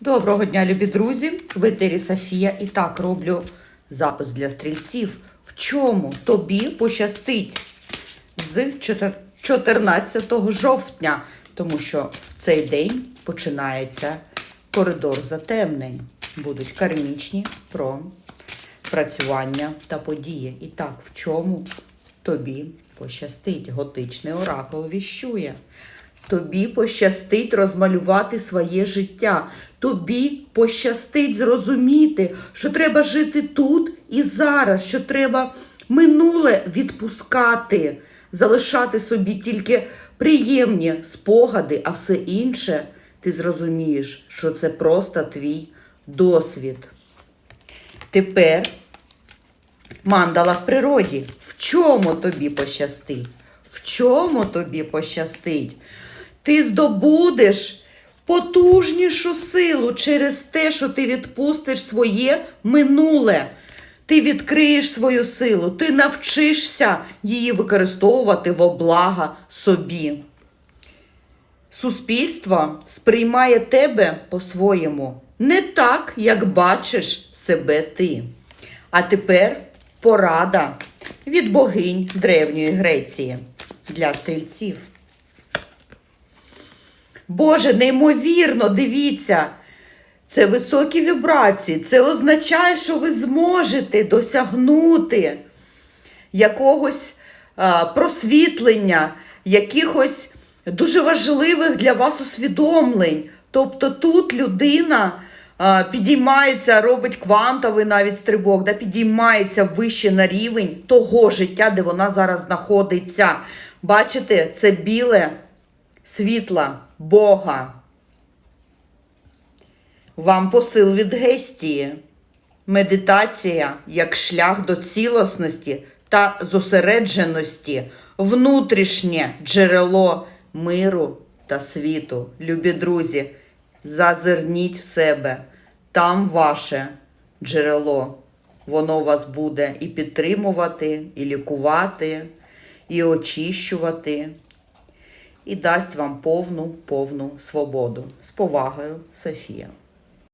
Доброго дня, любі друзі! В етері Софія. І так роблю запис для стрільців. В чому тобі пощастить з 14 жовтня, тому що в цей день починається коридор затемнень. Будуть кармічні про працювання та події. І так, в чому тобі пощастить? Готичний оракул віщує. Тобі пощастить розмалювати своє життя. Тобі пощастить зрозуміти, що треба жити тут і зараз, що треба минуле відпускати, залишати собі тільки приємні спогади, а все інше ти зрозумієш, що це просто твій досвід. Тепер мандала в природі. В чому тобі пощастить? В чому тобі пощастить? Ти здобудеш потужнішу силу через те, що ти відпустиш своє минуле. Ти відкриєш свою силу, ти навчишся її використовувати во блага собі. Суспільство сприймає тебе по-своєму, не так, як бачиш себе ти. А тепер порада від богинь Древньої Греції для стрільців. Боже, неймовірно, дивіться. Це високі вібрації. Це означає, що ви зможете досягнути якогось а, просвітлення, якихось дуже важливих для вас усвідомлень. Тобто тут людина а, підіймається, робить квантовий навіть стрибок, да, підіймається вище на рівень того життя, де вона зараз знаходиться. Бачите, це біле світла Бога. Вам посил від Гестії. Медитація як шлях до цілісності та зосередженості, внутрішнє джерело миру та світу. Любі друзі, зазирніть в себе. Там ваше джерело. Воно вас буде і підтримувати, і лікувати, і очищувати, і дасть вам повну повну свободу. З повагою, Софія.